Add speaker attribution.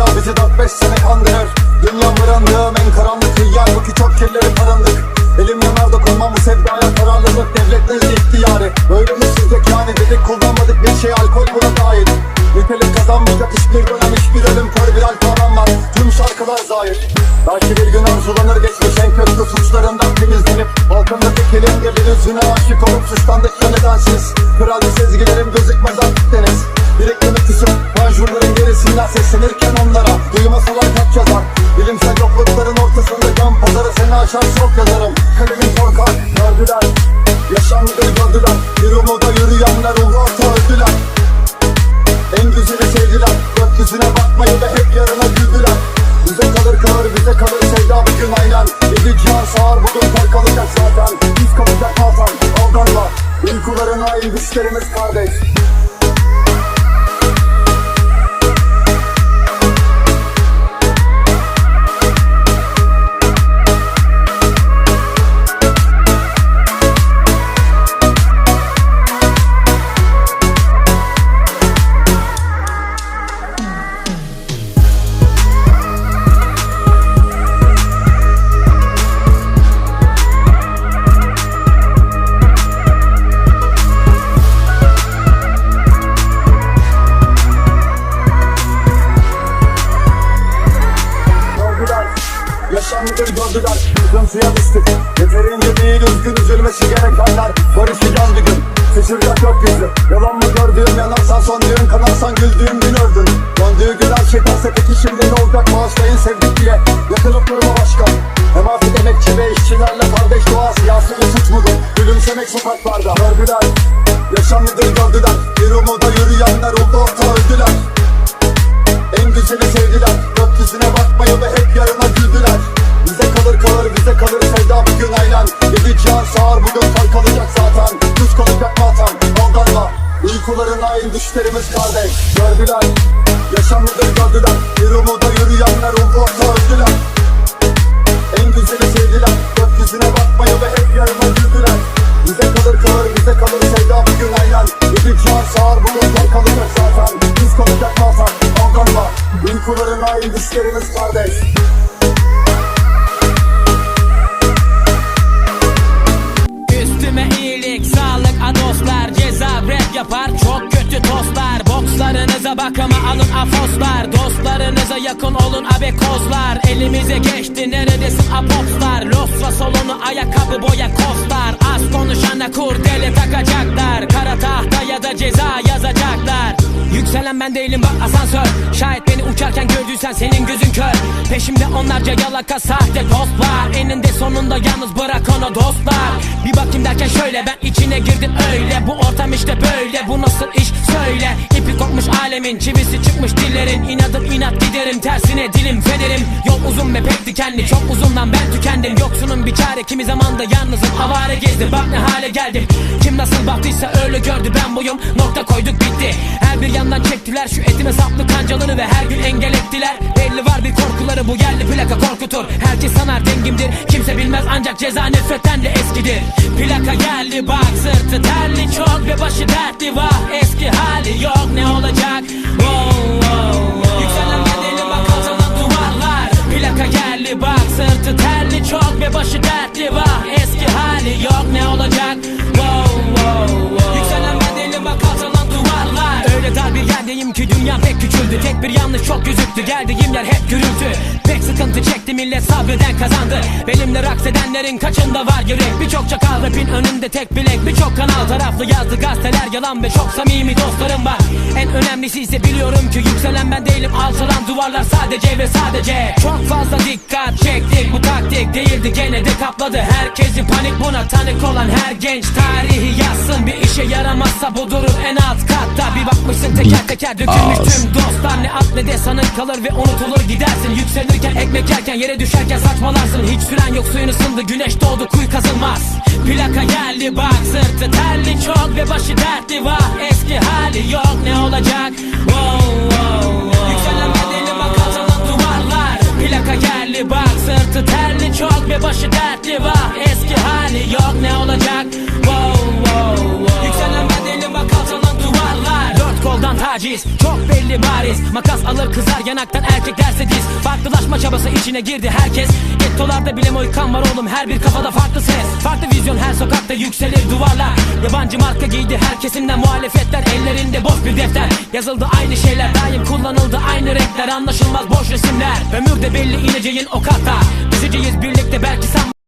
Speaker 1: Furya bizi 4-5 sene kandırır. Dünyam barındığım en karanlık hıyar Bu ki çok kirleri parındık Elim yanar dokunmam bu sevdaya kararlılık. Devletlerin ihtiyarı. Böyle mi sizlik yani dedik kullanmadık bir şey. Alkol buna dahil Nitelik kazanmayacak hiçbir dönem hiçbir ölüm Kör bir alfalan var tüm şarkılar zahir. Belki bir gün arzulanır geçmiş en kötü suçlarından temizlenip Balkondaki kelimde bir yüzüne aşık olup suçlandık ya nedensiz Kral bir sezgilerim gözükmez artık deniz. Biriktirmek küsüp panjurların gerisinden seslenirken onlara? Duymasalar kaç yazar. Bilimsel yoklukların ortasında can pazarı seni aşar çok yazarım. Kalemim korkar gördüler. Yaşandığı gördüler. Bir umuda yürüyenler orta öldüler. En güzeli sevdiler. Gökyüzüne bakmayı ve hep yarına güldüler. Bize kalır kalır bize kalır sevda bir gün aynen Yedi cihan sağır bugün ter kalacak zaten. Biz kalacak altan aldanma Uykularına in düşlerimiz kardeş üzülmesi gerekenler Barışacağız bir gün. Şaşıracak gökyüzü Yalan mı gördüğüm yanarsan söndüğün kanarsan güldüğüm gün öldün Döndüğü gün her şey terse peki şimdi ne olacak? Bağışlayın sevdik diye. Yakılıp durma başka Hem afet emekçi ve işçilerle kardeş doğa Siyasi bir suç mudur Gülümsemek sokaklarda. Gördüler Yaşanlıdır gördüler. Bir umuda yürüyenler oldu orta öldüler Uykularına in düşlerimiz kardeş. Gördüler Yaşamlıdır gördüler. Bir umuda yürüyenler orta öldüler. En güzeli sevdiler Gökyüzüne bakmayı ve hep yarına güldüler. Bize kalır kalır bize kalır sevda bir gün aynen Yedi cihan sağır kal kalacak zaten. Düz kalacak matan aldanma. Uykularına in düşlerimiz kardeş
Speaker 2: yapar, çok kötü tostlar Bokslarınıza bakıma alın afoslar. Dostlarınıza yakın olun abekozlar Elimize geçti neredesin apopslar? Losva solonu ayakkabı boya kostlar. Az konuşana kurdele takacaklar. Kara tahta ya da ceza yazacaklar. Yükselen ben değilim bak asansör. Şayet beni uçarken gördüysen senin gözün kör. Peşimde onlarca yalaka sahte postlar Eninde sonunda yalnız bırak onu dostlar. Bir bakayım derken şöyle ben içine girdim öyle. Bu ortam işte böyle bu nasıl iş? Söyle. İpi kopmuş alemin çivisi çıkmış dillerin. İnadım inat giderim tersine dilim federim. Yol uzun ve pek dikenli çok uzundan ben tükendim. Yoksunun bir çare kimi zamanda yalnızım. Avare gezdim Bak ne hale geldim. Kim nasıl baktıysa öyle gördü ben buyum. Nokta koyduk bitti. Her bir yandan çektiler Şu etime saplı kancaları ve her gün engel ettiler. Belli var bir korkuları bu yerli plaka korkutur. Herkes sanar dengimdir. Kimse bilmez ancak ceza nefretten de eskidir. Plaka geldi bak sırtı terli çok ve başı dertli. Vah Eski hali yok ne olacak? Wow, Bir yanlış çok gözüktü geldiğim yer hep gürültü. Pek sıkıntı çekti millet sabreden kazandı. Benimle raks edenlerin kaçında var yürek Birçok çakal rapin önünde tek bilek Birçok kanal taraflı yazdı gazeteler. Yalan Ve çok samimi dostlarım var. En önemlisi ise biliyorum ki yükselen ben değilim. Alçalan duvarlar sadece ve sadece. Çok fazla dikkat taktik değildi gene de kapladı. Herkesi panik buna tanık olan her genç tarihi yazsın. Bir işe yaramazsa bu durur en alt katta. Bir bakmışsın teker teker dökülmüş tüm dostlar. Ne at ne de sanık kalır ve unutulur gidersin. Yükselirken ekmek yerken yere düşerken saçmalarsın. Hiç süren yok suyun ısındı güneş doğdu kuyu kazılmaz. Plaka geldi bak sırtı terli çok ve başı dertli vah Eski hali yok ne olacak? Wow, wow, wow. Yükselen bedeli bak duvarlar. Plaka geldi bak sırtı terli çok ve başı dertli vah Eski hali yok ne olacak wow, wow, wow. Yükselen bedeli arkadan taciz Çok belli bariz. Makas alır kızar yanaktan erkek derse diz. Farklılaşma çabası içine girdi herkes. Gettolarda bile moykan var oğlum her bir kafada farklı ses. Farklı vizyon her sokakta yükselir duvarlar. Yabancı marka giydi her kesimden muhalefetler. Ellerinde boş bir defter. Yazıldı aynı şeyler daim kullanıldı aynı renkler. Anlaşılmaz boş resimler. Ömür de belli ineceğin o kata. Düşeceğiz birlikte belki sen